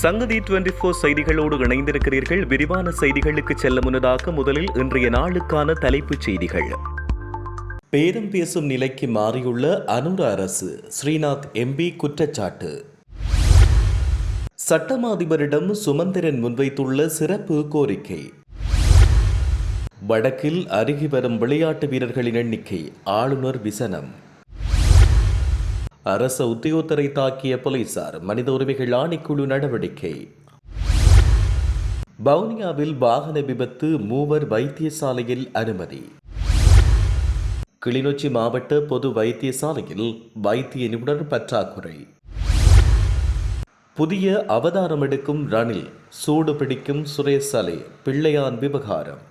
சங்கதி twenty four செய்திகளோடு இணைந்திருக்கிறீர்கள். விரிவான செய்திகளுக்கு செல்ல முன்னதாக முதலில் இன்றைய நாளுக்கான தலைப்புச் செய்திகள். பேரம் பேசும் நிலைக்கு மாறியுள்ள அனுர அரசு ஸ்ரீநாத் எம்பி குற்றச்சாட்டு. சட்டமா அதிபரிடம் சுமந்திரன் முன்வைத்துள்ள சிறப்பு கோரிக்கை. வடக்கில் அருகி வரும் விளையாட்டு வீரர்களின் எண்ணிக்கை ஆளுநர் விசனம். அரச உத்தியோகத்தரை தாக்கிய போலீசார் மனித உரிமைகள் ஆணைக்குழு நடவடிக்கை. வவுனியாவில் வாகன விபத்து மூவர் வைத்தியசாலையில் அனுமதி. கிளிநொச்சி மாவட்ட பொது வைத்தியசாலையில் வைத்திய நிபுணர் பற்றாக்குறை. புதிய அவதாரம் எடுக்கும் ரணில் சூடு பிடிக்கும் சுரேஷ் பிள்ளையான் விவகாரம்.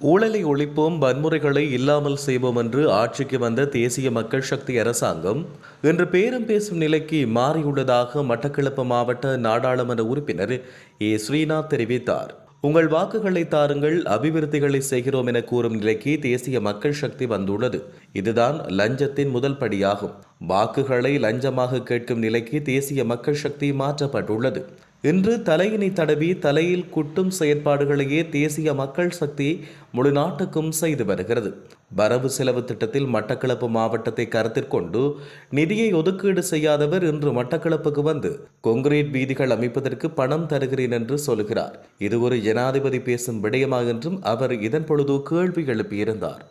ஊழலை ஒழிப்போம் வன்முறைகளை இல்லாமல் செய்வோம் என்று ஆட்சிக்கு வந்த தேசிய மக்கள் சக்தி அரசாங்கம் இன்று பேரம் பேசும் நிலைக்கு மாறியுள்ளதாக மட்டக்களப்பு மாவட்ட நாடாளுமன்ற உறுப்பினர் ஏ. ஸ்ரீநாத் தெரிவித்தார். உங்கள் வாக்குகளை தாருங்கள் அபிவிருத்திகளை செய்கிறோம் என கூறும் நிலைக்கு தேசிய மக்கள் சக்தி வந்துள்ளது. இதுதான் லஞ்சத்தின் முதல் படியாகும். வாக்குகளை லஞ்சமாக கேட்கும் நிலைக்கு தேசிய மக்கள் சக்தி மாற்றப்பட்டுள்ளது. இன்று தலையினை தடவி தலையில் குட்டும் செயற்பாடுகளையே தேசிய மக்கள் சக்தி முழு நாட்டுக்கும் செய்து வருகிறது. வரவு செலவு திட்டத்தில் மட்டக்களப்பு மாவட்டத்தை கருத்தில் கொண்டு நிதியை ஒதுக்கீடு செய்யாதவர் இன்று மட்டக்களப்புக்கு வந்து கொங்கிரீட் வீதிகள் அமைப்பதற்கு பணம் தருகிறேன் என்று சொல்கிறார். இது ஒரு ஜனாதிபதி பேசும் விடயமா என்றும் அவர் இதன் பொழுது கேள்வி எழுப்பியிருந்தார்.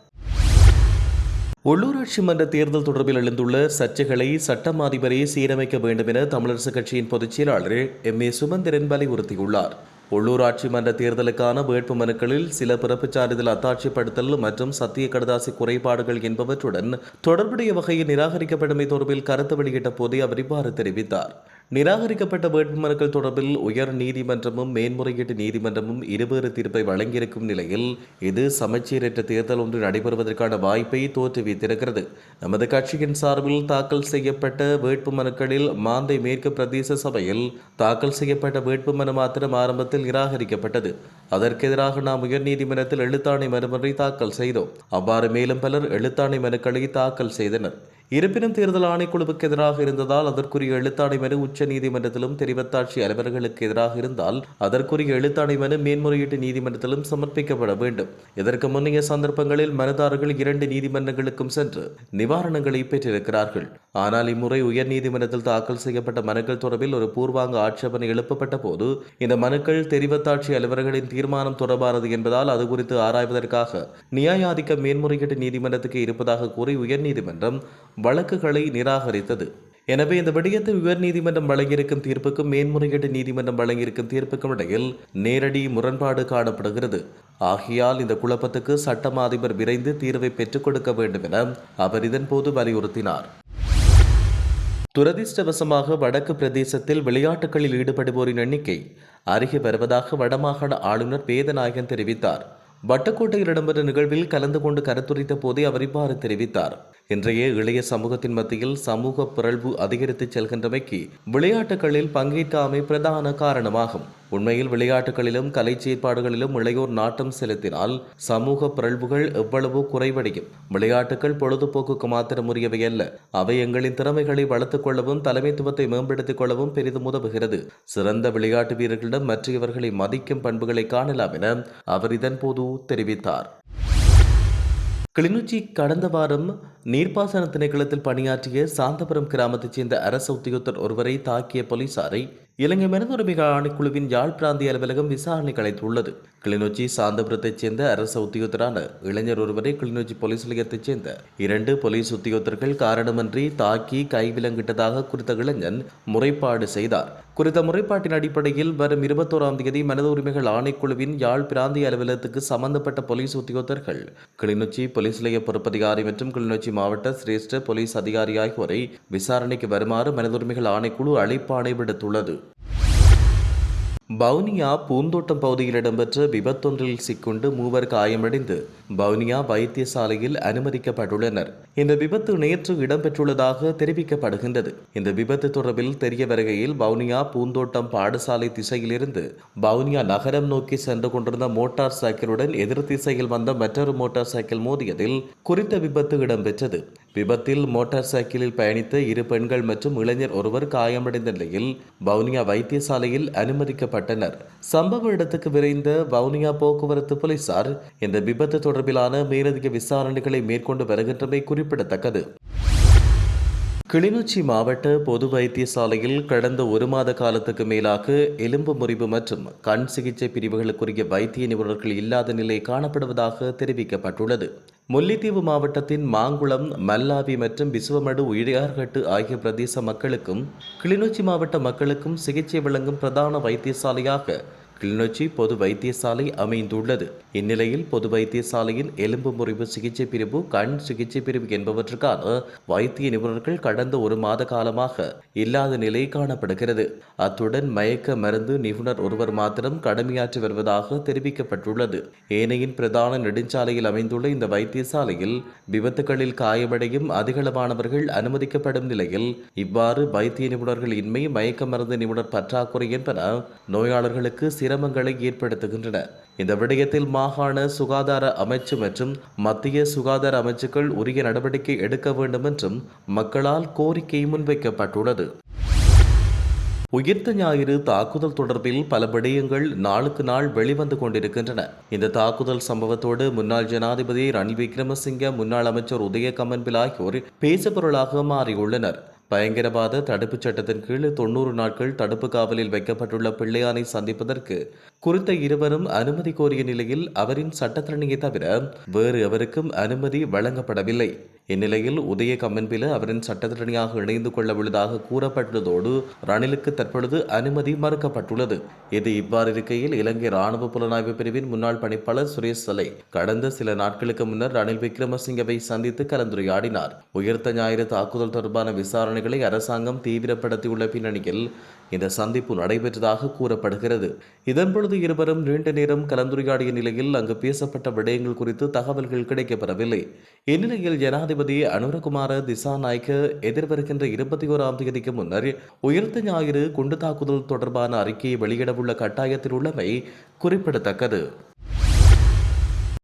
உள்ளூராட்சி மன்ற தேர்தல் தொடர்பில் எழுந்துள்ள சர்ச்சைகளை சட்டம் அதிபரே சீரமைக்க வேண்டும் என தமிழரசுக் கட்சியின் பொதுச் செயலாளர் எம். ஏ. சுமந்திரன் வலியுறுத்தியுள்ளார். உள்ளூராட்சி மன்ற தேர்தலுக்கான வேட்பு மனுக்களில் சில பிறப்புச் சான்றிதழ் அத்தாட்சிப்படுத்தல் மற்றும் சத்திய கடதாசி குறைபாடுகள் என்பவற்றுடன் தொடர்புடைய வகையில் நிராகரிக்கப்பட்டமை தொடர்பில் கருத்து வெளியிட்ட போதே அவர் இவ்வாறு தெரிவித்தார். நிராகரிக்கப்பட்ட வேட்புமனுக்கள் தொடர்பில் உயர் நீதிமன்றமும் மேன்முறையீட்டு நீதிமன்றமும் இருவேறு தீர்ப்பை வழங்கியிருக்கும் நிலையில் இது சமச்சீரற்ற தேர்தல் ஒன்று நடைபெறுவதற்கான வாய்ப்பை தோற்றுவித்திருக்கிறது. நமது கட்சியின் சார்பில் தாக்கல் செய்யப்பட்ட வேட்புமனுக்களில் மாந்தை மேற்கு பிரதேச சபையில் தாக்கல் செய்யப்பட்ட வேட்புமனு மாத்திரம் ஆரம்பத்தில் நிராகரிக்கப்பட்டது. அதற்கு எதிராக நாம் உயர்நீதிமன்றத்தில் எழுத்தாணை மனுமொன்றை தாக்கல் செய்தோம். அவ்வாறு மேலும் பலர் எழுத்தாணை மனுக்களை தாக்கல் செய்தனர். இருப்பினும் தேர்தல் ஆணைக்குழுவுக்கு எதிராக இருந்ததால் அதற்குரிய எழுத்தாணை மனு உச்ச நீதிமன்றத்திலும் தெரிவத்தாட்சி அலுவலர்களுக்கு எதிராக இருந்தால் அதற்குரிய எழுத்தாணை மனு மேன்முறையீட்டு நீதிமன்றத்திலும் சமர்ப்பிக்கப்பட வேண்டும். இதற்கு முன்னைய சந்தர்ப்பங்களில் மனுதாரர்கள் இரண்டு நீதிமன்றங்களுக்கும் சென்று நிவாரணங்களை பெற்றிருக்கிறார்கள். ஆனால் இம்முறை உயர் நீதிமன்றத்தில் தாக்கல் செய்யப்பட்ட மனுக்கள் தொடர்பில் ஒரு பூர்வாங்க ஆட்சேபனை எழுப்பப்பட்ட போது இந்த மனுக்கள் தெரிவத்தாட்சி அலுவலர்களின் தீர்மானம் தொடர்பானது என்பதால் அது குறித்து ஆராய்வதற்காக நியாயாதிக்க மேன்முறையீட்டு நீதிமன்றத்துக்கு இருப்பதாக கூறி உயர்நீதிமன்றம் வழக்குகளை நிராகரித்தது. எனவே இந்த விடயத்தை உயர் நீதிமன்றம் வழங்கியிருக்கும் தீர்ப்புக்கும் மேன்முறையீட்டு நீதிமன்றம் வழங்கியிருக்கும் தீர்ப்புக்கும் இடையில் நேரடி முரண்பாடு காணப்படுகிறது. ஆகையால் இந்த குழப்பத்துக்கு சட்டமா அதிபர் விரைந்து தீர்வை பெற்றுக் கொடுக்க வேண்டும் என அவர் இதன்போது வலியுறுத்தினார். துரதிர்ஷ்டவசமாக வடக்கு பிரதேசத்தில் விளையாட்டுகளில் ஈடுபடுவோரின் எண்ணிக்கை அருகே வருவதாக வடமாகாண ஆளுநர் வேதநாயகன் தெரிவித்தார். வட்டக்கோட்டையில் இடம்பெற்ற நிகழ்வில் கலந்து கொண்டு கருத்துரைத்த போதே அவர் இவ்வாறு தெரிவித்தார். இன்றைய இளைய சமூகத்தின் மத்தியில் சமூக பிறழ்வு அதிகரித்து செல்கின்றமைக்கு விளையாட்டுகளில் பங்கேற்காமை பிரதான காரணமாகும். உண்மையில் விளையாட்டுகளிலும் கலை செயற்பாடுகளிலும் இளையோர் நாட்டம் செலுத்தினால் சமூக பிறழ்வுகள் எவ்வளவோ குறைவடையும். விளையாட்டுகள் பொழுதுபோக்குக்கு மாத்திரம் உரியவை அல்ல. அவை எங்களின் திறமைகளை வளர்த்துக் கொள்ளவும் தலைமைத்துவத்தை மேம்படுத்திக் கொள்ளவும் பெரிதும் உதவுகிறது. சிறந்த விளையாட்டு வீரர்களிடம் மற்றவர்களை மதிக்கும் பண்புகளை காணலாம் என அவர் இதன்போது தெரிவித்தார். கிளிநொச்சி கடந்த வாரம் நீர்ப்பாசன திணைக்களத்தில் பணியாற்றிய சாந்தபுரம் கிராமத்தைச் சேர்ந்த அரசு உத்தியோகத்தர் ஒருவரை தாக்கிய போலீசாரை இலங்கை மனித உரிமைகள் ஆணைக்குழுவின் யாழ் பிராந்திய அலுவலகம் விசாரணை கலைத்துள்ளது கிளிநொச்சி சாந்தபுரத்தைச் சேர்ந்த அரசு உத்தியோகத்தரான இளைஞர் ஒருவரை கிளிநொச்சி போலீஸ் நிலையத்தைச் சேர்ந்த இரண்டு போலீஸ் உத்தியோகத்தர்கள் காரணமின்றி தாக்கி கைவிலங்கிட்டதாக குறித்த இளைஞன் முறைப்பாடு செய்தார். குறித்த முறைப்பாட்டின் அடிப்படையில் வரும் இருபத்தோராம் தேதி மனித உரிமைகள் ஆணைக்குழுவின் யாழ் பிராந்திய அலுவலகத்துக்கு சம்பந்தப்பட்ட போலீஸ் உத்தியோகத்தர்கள் கிளிநொச்சி போலீஸ் நிலைய பொறுப்பதிகாரி மற்றும் கிளிநொச்சி மாவட்ட சிரேஷ்ட போலீஸ் அதிகாரி ஆகியோரை விசாரணைக்கு வருமாறு மனித உரிமைகள் ஆணைக்குழு அழைப்பாணை விடுத்துள்ளது பவுனியா பூந்தோட்டம் பகுதியில் இடம்பெற்ற விபத்தொன்றில் சிக்குண்டு மூவர் காயமடைந்து பவுனியா வைத்தியசாலையில் அனுமதிக்கப்பட்டுள்ளனர். இந்த விபத்து நேற்று இடம்பெற்றுள்ளதாக தெரிவிக்கப்படுகின்றது. இந்த விபத்து தொடர்பில் தெரிய வருகையில் வவுனியா பூந்தோட்டம் பாடசாலை திசையிலிருந்து வவுனியா நகரம் நோக்கி சென்று கொண்டிருந்த மோட்டார் சைக்கிளுடன் எதிர் திசையில் வந்த மற்றொரு மோட்டார் சைக்கிள் மோதியதில் குறித்த விபத்து இடம்பெற்றது. விபத்தில் மோட்டார் சைக்கிளில் பயணித்த இரு பெண்கள் மற்றும் இளைஞர் ஒருவர் காயமடைந்த நிலையில் வவுனியா வைத்தியசாலையில் அனுமதிக்கப்பட்டனர். சம்பவ இடத்துக்கு விரைந்த வவுனியா போக்குவரத்து போலீசார் இந்த விபத்து தொடர்பிலான மேலதிக விசாரணைகளை மேற்கொண்டு வருகின்றமை குறிப்பிடத்தக்கது. கிளிநொச்சி மாவட்ட பொது வைத்தியசாலையில் கடந்த ஒரு மாத காலத்துக்கு மேலாக எலும்பு முறிவு மற்றும் கண் சிகிச்சை பிரிவுகளுக்குரிய வைத்திய நிபுணர்கள் இல்லாத நிலை காணப்படுவதாக தெரிவிக்கப்பட்டுள்ளது. முல்லைத்தீவு மாவட்டத்தின் மாங்குளம் மல்லாவி மற்றும் விசுவமடு உயிரியார்கட்டு ஆகிய பிரதேச மக்களுக்கும் கிளிநொச்சி மாவட்ட மக்களுக்கும் சிகிச்சை வழங்கும் பிரதான வைத்தியசாலையாக கிளிநொச்சி பொது வைத்தியசாலை அமைந்துள்ளது. இந்நிலையில் பொது வைத்தியசாலையின் எலும்பு முறிவு சிகிச்சை பிரிவு கண் சிகிச்சை பிரிவு என்பவற்றுக்கான வைத்திய நிபுணர்கள் கடந்த ஒரு மாத காலமாக இல்லாத நிலை காணப்படுகிறது. அத்துடன் மயக்க மருந்து நிபுணர் ஒருவர் மாத்திரம் கடமையாற்றி வருவதாக தெரிவிக்கப்பட்டுள்ளது. ஏனையின் பிரதான நெடுஞ்சாலையில் அமைந்துள்ள இந்த வைத்தியசாலையில் விபத்துகளில் காயமடையும் அதிகளவானவர்கள் அனுமதிக்கப்படும் நிலையில் இவ்வாறு வைத்திய நிபுணர்கள் இன்மை மயக்க மருந்து நிபுணர் பற்றாக்குறை என்பன நோயாளர்களுக்கு சிரமங்களை ஏற்படுத்துகின்றன. இந்த விடயத்தில் மாகாண சுகாதார அமைச்சு மற்றும் மத்திய சுகாதார அமைச்சுக்கள் உரிய நடவடிக்கை எடுக்க வேண்டும் என்றும் மக்களால் கோரிக்கை முன்வைக்கப்பட்டுள்ளது. உயிர்த்த ஞாயிறு தாக்குதல் தொடர்பில் பல விடயங்கள் நாளுக்கு நாள் வெளிவந்து கொண்டிருக்கின்றன. இந்த தாக்குதல் சம்பவத்தோடு முன்னாள் ஜனாதிபதி ரணில் விக்ரமசிங்க முன்னாள் அமைச்சர் உதய கமன்பில் ஆகியோர் பேசுபொருளாக மாறியுள்ளனர். பயங்கரவாத தடுப்புச் சட்டத்தின் கீழ் தொன்னூறு நாட்கள் தடுப்பு காவலில் வைக்கப்பட்டுள்ள பிள்ளையானை சந்திப்பதற்கு குறித்த இருவரும் அனுமதி கோரிய நிலையில் அவரின் சட்டத்திறனியை தவிர வேறு எவருக்கும் அனுமதி வழங்கப்படவில்லை. இந்நிலையில் உதய கம்மன்பில அவரின் சட்டத்திறனியாக இணைந்து கொள்ள உள்ளதாக கூறப்பட்டுள்ளதோடு ரணிலுக்கு தற்பொழுது அனுமதி மறுக்கப்பட்டுள்ளது. இது இவ்வாறு இருக்கையில் இலங்கை ராணுவ புலனாய்வு பிரிவின் முன்னாள் பணிப்பாளர் சுரேஷ் சலை கடந்த சில நாட்களுக்கு முன்னர் ரணில் விக்ரமசிங்கவை சந்தித்து கலந்துரையாடினார். உயர்த்த ஞாயிறு தாக்குதல் தொடர்பான விசாரணைகளை அரசாங்கம் தீவிரப்படுத்தியுள்ள பின்னணியில் இந்த சந்திப்பு நடைபெற்றதாக கூறப்படுகிறது. இதன்பொழுது இருவரும் நீண்ட நேரம் கலந்துரையாடிய நிலையில் அங்கு பேசப்பட்ட விடயங்கள் குறித்து தகவல்கள் கிடைக்கப்பெறவில்லை. இந்நிலையில் ஜனாதிபதி அனுரகுமார திசாநாயக்க எதிர்வருகின்ற இருபத்தி ஓராம் தேதிக்கு முன்னர் உயிர்த்த ஞாயிறு குண்டு தாக்குதல் தொடர்பான அறிக்கையை வெளியிடவுள்ள கட்டாயத்தில் உள்ளமை குறிப்பிடத்தக்கது.